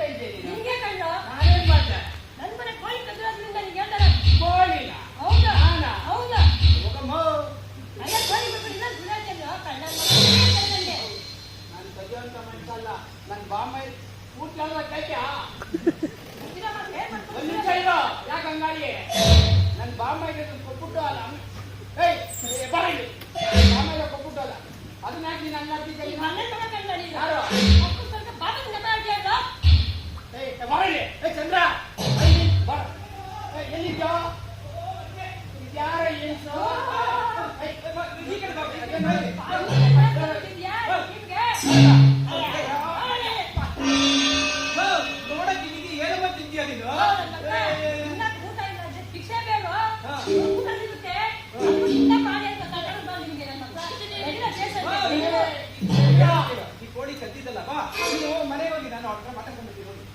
ಹೇಳ್ತಾ ನಿಮಗೆ ನಾನು. ನಿಮ್ಗೆ ಕಂಡ ನನ್ನ ಮನೆ ಕೋಳಿ ಕದ್ರು ಅದ್ರಿಂದ ನಿನ್ಗೆ ಹೌದಾ? ನಾನಾ? ಹೌದಾ? ಹೋಗಮ್ಮೋ. ಅಲ್ಲ ಕೋಳಿ ಬಿಟ್ಬಿಟ್ಟು ಇನ್ನೊಂದ್ ಗುಣ ಇದೆಯಲ್ಲ, ಕಂಡ ಮಗನೇ ಕಂಡಂತೆ. ನಾನ್ ಕದಿಯುವಂತ ಬಾಂಬೆ ಪೂರ್ತಿ ಅಲ್ವಾ ಕೇಕ್ಯಾ? ಹುಟ್ಟಿದ ಮಗ ಏನ್ ನಿಮಿಷ ಇರು. ಕೊಟ್ಬಿಟ್ಟು ಅಲ್ಲ. ಏಯ್, ಏ, ಏ ಚಂದ್ರ ಎಲ್ಲಿದ್ಯೋ ಯಾರ ಏನ್ಸು ನೋಡಕ್ಕಿದ್ದೀವಿ ಏನು ಬರ್ತಿದ್ಯಾ ನೀನು ಕೋಳಿ ಕದ್ದಿದ್ದಲ್ಲಪ್ಪ ಮನೆ ಹೋಗಿ ನಾನು ಅವ್ರ ಮಾತಾಡ್ಕೊಂಡು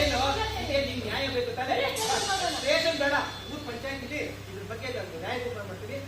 ಏನು? ನ್ಯಾಯ ಬೇಕು ತಾನೇ? ಬೇಡ. ಊರ್ ಪಂಚಾಯತಿಲಿ ಇದ್ರ ಬಗ್ಗೆ ನ್ಯಾಯ ಮಾಡ್ತೀನಿ.